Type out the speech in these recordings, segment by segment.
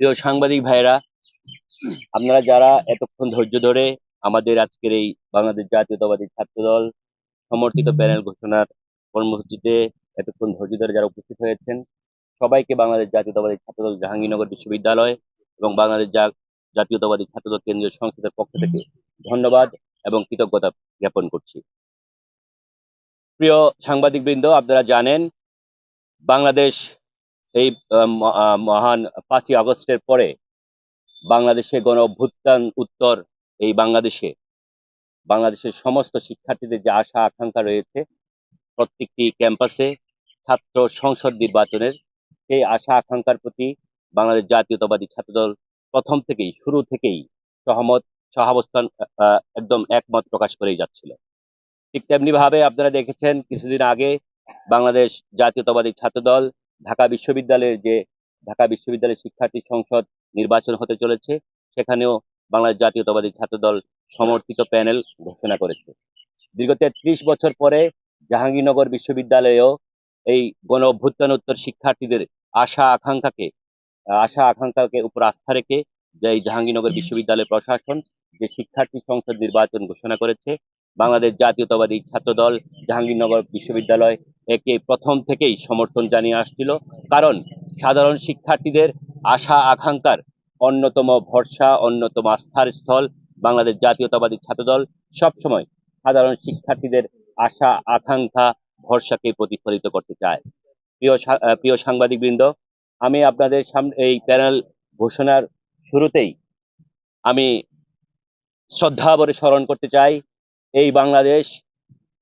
প্রিয় সাংবাদিক ভাইরা আপনারা যারা এতক্ষণ ধৈর্য ধরে আমাদের আজকের এই বাংলাদেশ জাতীয়তাবাদী ছাত্রদল সমর্থিত প্যানেল ঘোষণার কর্মসূচিতে এতক্ষণ ধৈর্য ধরে যারা উপস্থিত হয়েছেন, সবাইকে বাংলাদেশ জাতীয়তাবাদী ছাত্রদল জাহাঙ্গীরনগর বিশ্ববিদ্যালয় এবং বাংলাদেশ জাতীয়তাবাদী ছাত্রদল কেন্দ্রীয় সংসদের পক্ষ থেকে ধন্যবাদ এবং কৃতজ্ঞতা জ্ঞাপন করছি। প্রিয় সাংবাদিকবৃন্দ, আপনারা জানেন, বাংলাদেশ এই মহান পাঁচই আগস্টের পরে বাংলাদেশে গণ অভ্যুত্থান উত্তর এই বাংলাদেশে। বাংলাদেশের সমস্ত শিক্ষার্থীদের যে আশা, আকাঙ্ক্ষা রয়েছে প্রত্যেকটি ক্যাম্পাসে ছাত্র সংসদ নির্বাচনের, সেই আশা, আকাঙ্ক্ষার প্রতি বাংলাদেশ জাতীয়তাবাদী ছাত্রদল প্রথম থেকেই, শুরু থেকেই সহমত, সহাবস্থান একদম একমত প্রকাশ করেই যাচ্ছিল। ঠিক তেমনিভাবে আপনারা দেখেছেন, কিছুদিন আগে বাংলাদেশ জাতীয়তাবাদী ছাত্রদল ঢাকা বিশ্ববিদ্যালয়ের যে ঢাকা বিশ্ববিদ্যালয়ের শিক্ষার্থী সংসদ নির্বাচন হতে চলেছে, সেখানেও বাংলাদেশ জাতীয়তাবাদী ছাত্রদল সমর্থিত প্যানেল ঘোষণা করেছে। দীর্ঘ তেত্রিশ বছর পরে জাহাঙ্গীরনগর বিশ্ববিদ্যালয়েও এই গণ অভ্যুত্থানোত্তর শিক্ষার্থীদের আশা আকাঙ্ক্ষাকে আশা আকাঙ্ক্ষাকে উপর আস্থা রেখে যে জাহাঙ্গীরনগর বিশ্ববিদ্যালয় প্রশাসন, যে শিক্ষার্থী সংসদ নির্বাচন ঘোষণা করেছে বাংলাদেশ জাতীয়তাবাদী ছাত্রদল জাহাঙ্গীরনগর বিশ্ববিদ্যালয় একে প্রথম থেকেই সমর্থন জানিয়ে আসছিল। কারণ সাধারণ শিক্ষার্থীদের আশা, আকাঙ্ক্ষার অন্যতম ভরসা, অন্যতম আস্থার স্থল বাংলাদেশ জাতীয়তাবাদী ছাত্রদল। সবসময় সাধারণ শিক্ষার্থীদের আশা, আকাঙ্ক্ষা, ভরসাকে প্রতিফলিত করতে চায়। প্রিয় প্রিয় সাংবাদিকবৃন্দ, আমি আপনাদের সামনে এই প্যানেল ঘোষণার শুরুতেই আমি শ্রদ্ধা ভরে স্মরণ করতে চাই। এই বাংলাদেশ,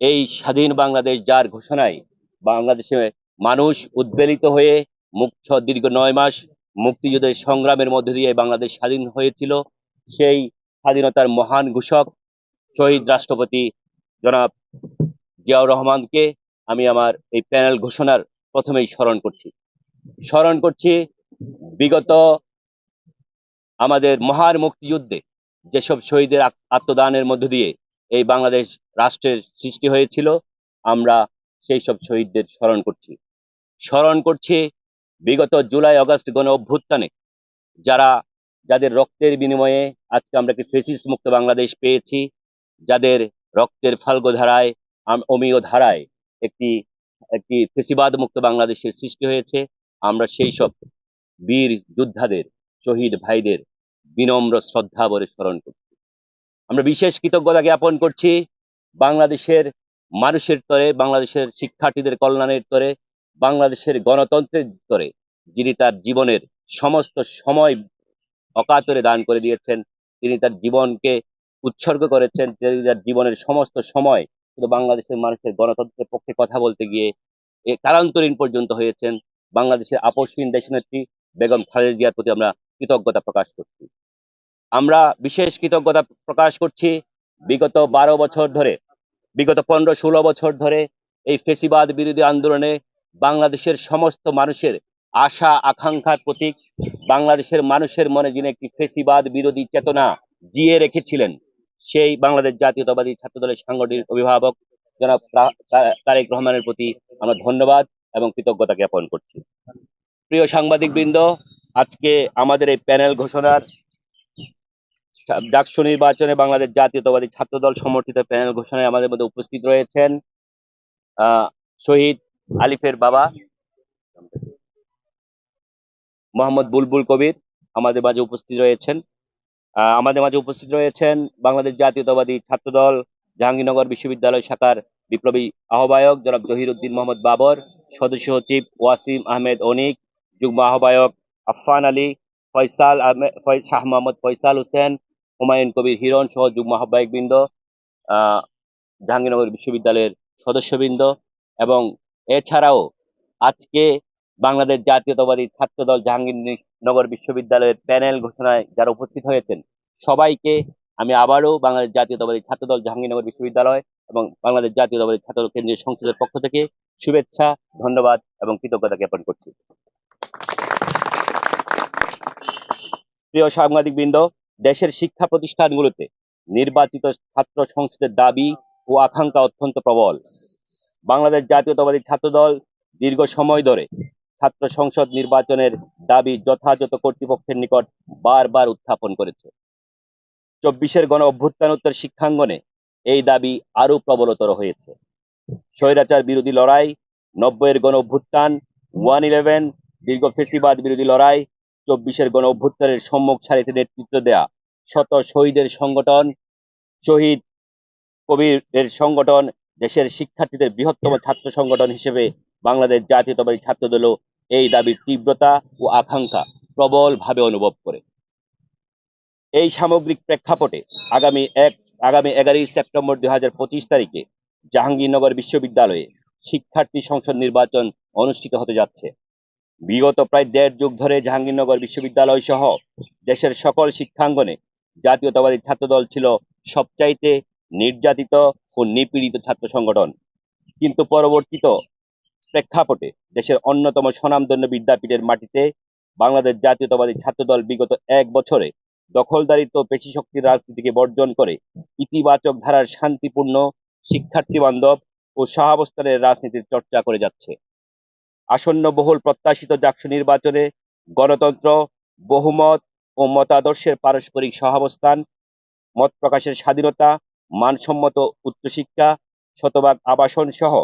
এই স্বাধীন বাংলাদেশ যার ঘোষণায় বাংলাদেশে মানুষ উদ্বেলিত হয়ে মুক্ত, দীর্ঘ নয় মাস মুক্তিযুদ্ধের সংগ্রামের মধ্যে দিয়ে বাংলাদেশ স্বাধীন হয়েছিল, সেই স্বাধীনতার মহান ঘোষক শহীদ রাষ্ট্রপতি জনাব জিয়াউর রহমানকে আমি আমার এই প্যানেল ঘোষণার প্রথমেই স্মরণ করছি। স্মরণ করছি বিগত আমাদের মহান মুক্তিযুদ্ধে যেসব শহীদের আত্মদানের মধ্য দিয়ে এই বাংলাদেশ রাষ্ট্রের সৃষ্টি হয়েছিল। আমরা সেই সব শহীদদের স্মরণ করছি। স্মরণ করছি বিগত জুলাই আগস্ট গণ অভ্যুত্থানে। যারা, যাদের রক্তের বিনিময়ে আজকে আমরা একটি ফেসিস্ট মুক্ত বাংলাদেশ পেয়েছি, যাদের রক্তের ফাল্গ ধারায় অমীয় ধারায় একটি একটি ফেসিবাদ মুক্ত বাংলাদেশের সৃষ্টি হয়েছে, আমরা সেই সব বীর যোদ্ধাদের, শহীদ ভাইদের বিনম্র শ্রদ্ধা বলে স্মরণ করছি। আমরা বিশেষ কৃতজ্ঞতা জ্ঞাপন করছি বাংলাদেশের মানুষের তরে, বাংলাদেশের শিক্ষার্থীদের কল্যাণের তরে, বাংলাদেশের গণতন্ত্রের তরে, যিনি তার জীবনের সমস্ত সময় অকাতরে দান করে দিয়েছেন, তিনি তার জীবনকে উৎসর্গ করেছেন, তিনি তার জীবনের সমস্ত সময় শুধু বাংলাদেশের মানুষের গণতন্ত্রের পক্ষে কথা বলতে গিয়ে এ কারান্তরীণ পর্যন্ত হয়েছেন। বাংলাদেশের আপসহীন দেশনেত্রী বেগম খালেদা জিয়ার প্রতি আমরা কৃতজ্ঞতা প্রকাশ করছি। আমরা বিশেষ কৃতজ্ঞতা প্রকাশ করছি বিগত বারো বছর ধরে, বিগত পনেরো ষোলো বছর ধরে এই ফেসিবাদ বিরোধী আন্দোলনে বাংলাদেশের সমস্ত মানুষের আশা, আকাঙ্ক্ষার প্রতীক, বাংলাদেশের মানুষের মনে যিনি একটি ফেসিবাদ বিরোধী চেতনা জিয়ে রেখেছিলেন, সেই বাংলাদেশ জাতীয়তাবাদী ছাত্রদলের সাংগঠনিক অভিভাবক জনাব তারেক রহমানের প্রতি আমরা ধন্যবাদ এবং কৃতজ্ঞতা জ্ঞাপন করছি। প্রিয় সাংবাদিক বৃন্দ আজকে আমাদের এই প্যানেল ঘোষণার ডাকসু নির্বাচনে বাংলাদেশ জাতীয়তাবাদী ছাত্রদল সমর্থিত প্যানেল ঘোষণায় আমাদের মধ্যে উপস্থিত রয়েছেন শহীদ আলিফের বাবা, মোহাম্মদ বুলবুল কবির আমাদের মাঝে উপস্থিত রয়েছেন। আমাদের মাঝে উপস্থিত রয়েছেন বাংলাদেশ জাতীয়তাবাদী ছাত্রদল জাহাঙ্গীরনগর বিশ্ববিদ্যালয় শাখার বিপ্লবী আহ্বায়ক জনাব জহিরুদ্দিন মোহাম্মদ বাবর, সদস্য সচিব ওয়াসিম আহমেদ অনিক, যুগ্ম আহ্বায়ক আফফান আলী, ফয়সাল আহমেদ শাহ মোহাম্মদ ফয়সাল হোসেন হুমায়ুন কবির হিরণ সহ যুগ্ম আহ্বায়ক বৃন্দ আহ, জাহাঙ্গীরনগর বিশ্ববিদ্যালয়ের সদস্যবৃন্দ এবং এছাড়াও আজকে বাংলাদেশ জাতীয়তাবাদী ছাত্রদল জাহাঙ্গীরনগর বিশ্ববিদ্যালয়ের প্যানেল ঘোষণায় যারা উপস্থিত হয়েছেন সবাইকে আমি আবারও বাংলাদেশ জাতীয়তাবাদী ছাত্রদল জাহাঙ্গীরনগর বিশ্ববিদ্যালয় এবং বাংলাদেশ জাতীয়তাবাদী ছাত্র কেন্দ্রীয় সংসদের পক্ষ থেকে শুভেচ্ছা ধন্যবাদ এবং কৃতজ্ঞতা জ্ঞাপন করছি। প্রিয় সাংবাদিক বৃন্দ দেশের শিক্ষা প্রতিষ্ঠানগুলোতে নির্বাচিত ছাত্র সংসদের দাবি ও আকাঙ্ক্ষা অত্যন্ত প্রবল। বাংলাদেশ জাতীয়তাবাদী ছাত্রদল দীর্ঘ সময় ধরে ছাত্র সংসদ নির্বাচনের দাবি যথাযথ কর্তৃপক্ষের নিকট বারবার উত্থাপন করেছে। চব্বিশের গণ অভ্যুত্থানোত্তর শিক্ষাঙ্গনে এই দাবি আরও প্রবলতর হয়েছে। স্বৈরাচার বিরোধী লড়াই, নব্বইয়ের গণ অভ্যুত্থান, ওয়ান ইলেভেন, দীর্ঘ ফেসিবাদ বিরোধী লড়াই চব্বিশের গণ অভ্যুত্থানের সম্মুখ সারিতে নেতৃত্ব দেয়া শত শহীদের সংগঠন, শহীদ কবিরের সংগঠন, দেশের শিক্ষার্থীদের বৃহত্তম ছাত্র সংগঠন হিসেবে বাংলাদেশ জাতীয়তাবাদী ছাত্র দলও এই দাবির তীব্রতা ও আকাঙ্ক্ষা প্রবলভাবে অনুভব করে। এই সামগ্রিক প্রেক্ষাপটে আগামী এক, আগামী এগারোই সেপ্টেম্বর দুই হাজার পঁচিশ তারিখে জাহাঙ্গীরনগর বিশ্ববিদ্যালয়ে শিক্ষার্থী সংসদ নির্বাচন অনুষ্ঠিত হতে যাচ্ছে। বিগত প্রায় দেড় যুগ ধরে জাহাঙ্গীরনগর বিশ্ববিদ্যালয় সহ দেশের সকল শিক্ষাঙ্গনে জাতীয়তাবাদী ছাত্রদল ছিল সবচাইতে নির্যাতিত ও নিপীড়িত ছাত্র সংগঠন। কিন্তু পরবর্তীত প্রেক্ষাপটে দেশের অন্যতম স্বনামধন্য বিদ্যাপীঠের মাটিতে বাংলাদেশ জাতীয়তাবাদী ছাত্রদল বিগত এক বছরে দখলদারিত্ব পেশি শক্তির রাজনীতিকে বর্জন করে ইতিবাচক ধারার শান্তিপূর্ণ শিক্ষার্থী বান্ধব ও সহাবস্থানের রাজনীতির চর্চা করে যাচ্ছে। আসন্ন বহুল প্রত্যাশিত জাকসু নির্বাচনে গণতন্ত্র, বহুমত ও মতাদর্শের পারস্পরিক সহাবস্থান, মত প্রকাশের স্বাধীনতা, মানসম্মত উচ্চশিক্ষা, শতভাগ আবাসন সহ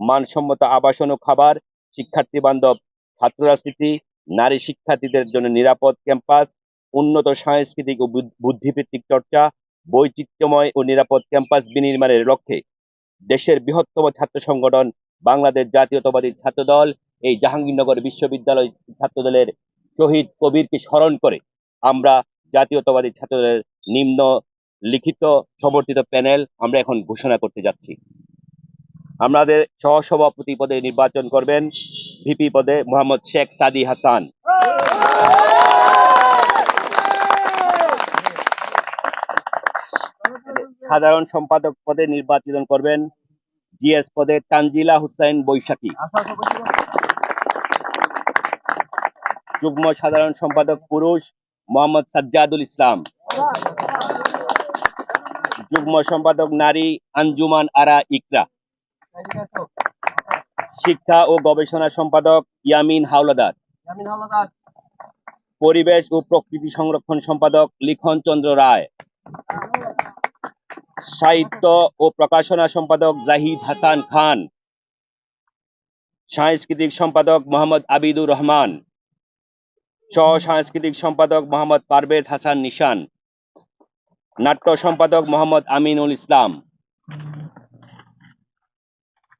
মানসম্মত আবাসন ও খাবার, শিক্ষার্থী বান্ধব ছাত্র রাজনীতি নারী শিক্ষার্থীদের জন্য নিরাপদ ক্যাম্পাস, উন্নত সাংস্কৃতিক ও বুদ্ধিভিত্তিক চর্চা, বৈচিত্র্যময় ও নিরাপদ ক্যাম্পাস বিনির্মাণের লক্ষ্যে দেশের বৃহত্তম ছাত্র সংগঠন বাংলাদেশ জাতীয়তাবাদী ছাত্রদল এই জাহাঙ্গীরনগর বিশ্ববিদ্যালয় ছাত্রদলের শহীদ কবিরকে স্মরণ করে আমরা জাতীয়তাবাদী ছাত্রদলের নিম্ন লিখিত সমর্থিত প্যানেল আমরা এখন ঘোষণা করতে যাচ্ছি। আমাদের সহসভাপতি পদে নির্বাচন করবেন ভিপি পদে মোহাম্মদ শেখ সাদি হাসান। সাধারণ সম্পাদক পদে নির্বাচিত করবেন জিএস পদে তানজিলা হুসাইন বৈশাখী। যুগ্ম সাধারণ সম্পাদক পুরুষ মোহাম্মদ সাজ্জাদুল ইসলাম। যুগ্ম সম্পাদক নারী আঞ্জুমান আরা ইকরা। শিক্ষা ও গবেষণা সম্পাদক ইয়ামিন হাওলাদার। পরিবেশ ও প্রকৃতি সংরক্ষণ সম্পাদক লিখন চন্দ্র রায়। সাহিত্য ও প্রকাশনা সম্পাদক জাহিদ হাসান খান। সাংস্কৃতিক সম্পাদক মোহাম্মদ আবিদুর রহমান। সহ সাংস্কৃতিক সম্পাদক মোহাম্মদ পারভেজ হাসান নিশান, নাট্য সম্পাদক মোহাম্মদ আমিনুল ইসলাম,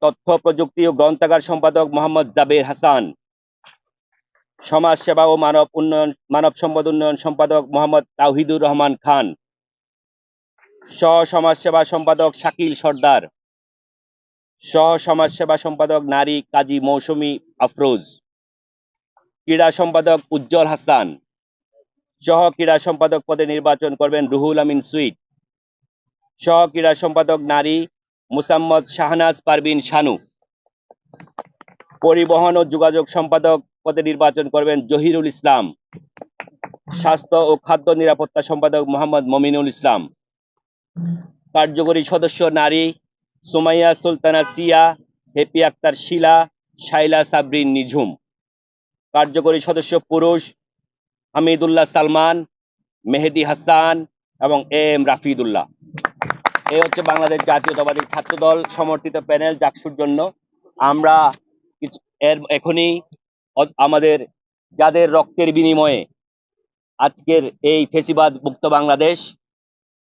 তথ্য, প্রযুক্তি ও গ্রন্থাগার সম্পাদক মোহাম্মদ জাবের হাসান সমাজ সেবা ও মানব উন্নয়ন, মানব সম্পদ উন্নয়ন সম্পাদক মোহাম্মদ তাওহিদুর রহমান খান সহ সমাজ সেবা সম্পাদক শাকিল সর্দার সহ সমাজ সেবা সম্পাদক নারী কাজী মৌসুমী আফরোজ। ক্রীড়া সম্পাদক উজ্জ্বল হাসান। সহ ক্রীড়া সম্পাদক পদে নির্বাচন করবেন রুহুল আমিন সুইট। সহ ক্রীড়া সম্পাদক নারী মুসাম্মদ শাহনাজ পারবিন শানু। পরিবহন ও যোগাযোগ সম্পাদক পদে নির্বাচন করবেন জহিরুল ইসলাম। স্বাস্থ্য ও খাদ্য নিরাপত্তা সম্পাদক মোহাম্মদ মমিনুল ইসলাম। কার্যকরী সদস্য নারী সুমাইয়া সুলতানা সিয়া, হেপি আক্তার শিলা, শাইলা সাবরিন নিঝুম। কার্যকরী সদস্য পুরুষ হামিদুল্লাহ সালমান, মেহেদি হাসান এবং এ এম রাফিদুল্লাহ। এই হচ্ছে বাংলাদেশ জাতীয়তাবাদী ছাত্রদল সমর্থিত প্যানেল জাকসুর জন্য। আমরা কিছু- এর এখনই আমাদের যাদের রক্তের বিনিময়ে আজকের এই ফেসিবাদ মুক্ত বাংলাদেশ,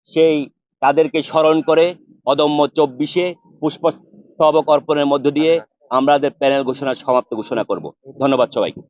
সেই তাদেরকে স্মরণ করে অদম্য চব্বিশে পুষ্পস্তবক অর্পণের মধ্য দিয়ে আমাদের প্যানেল ঘোষণা সমাপ্ত ঘোষণা করব ধন্যবাদ সবাইকে।